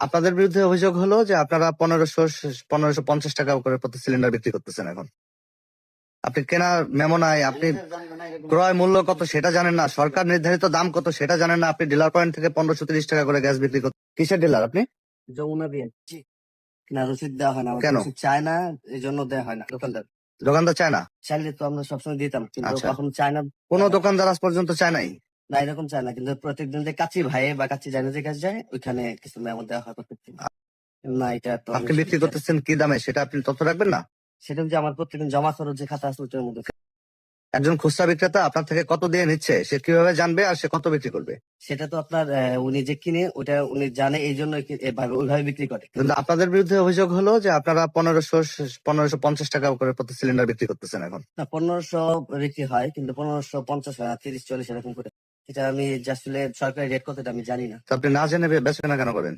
আপনাদের বিরুদ্ধে অভিযোগ হলো যে আপনারা পনেরোশো পনেরোশো পঞ্চাশ টাকা করে প্রতি সিলিন্ডার বিক্রি করতেছেন এখন। আপনি কেনার মেমো নাই আপনি ক্রয় মূল্য কত সেটা জানেন না সরকার নির্ধারিত দাম কত সেটা জানেন না আপনি ডিলার পয়েন্ট থেকে পনেরোশো তিরিশ টাকা করে গ্যাস বিক্রি করতে কিসের ডিলার আপনি? যমুনা না রসিদ দেওয়া হয় না কেন? চায় না এই জন্য দেওয়া হয় না দোকানদার। দোকানদার চায় না? চাইলে তো আমরা সবসময় দিতাম কিন্তু আচ্ছা। এখন চায় না। কোনো দোকানদার আজ পর্যন্ত চায় নাই? না এরকম চায় না। কিন্তু প্রত্যেকদিন যে কাছি ভাই বা কাছি জানে যে কাছে যায় ওইখানে কিছু মেমো দেওয়া হয় প্রত্যেকদিন। না এটা তো আপনি বিক্রি করতেছেন কি দামে? সেটা আপনি তথ্য রাখবেন না? সেটা যে আমার প্রত্যেকদিন জমা খরচ যে খাতা আছে ওইটার মধ্যে। একজন খুচরা বিক্রেতা আপনার থেকে কত দিয়ে নিচ্ছে? সে কীভাবে জানবে আর সে কত বিক্রি করবে? সেটা তো আপনার উনি যে কিনে ওটা উনি জানে এই জন্য ওইভাবে বিক্রি করে। কিন্তু আপনাদের বিরুদ্ধে অভিযোগ হলো যে আপনারা পনেরোশো পনেরোশো পঞ্চাশ টাকা করে প্রতি সিলিন্ডার বিক্রি করতেছেন এখন। না পনেরোশো বিক্রি হয় কিন্তু পনেরোশো পঞ্চাশ হয় না তিরিশ চল্লিশ এরকম করে। এটা আমি আসলে সরকারি রেট কত এটা আমি জানি না। আপনি না জেনে বেচে না কেন করেন?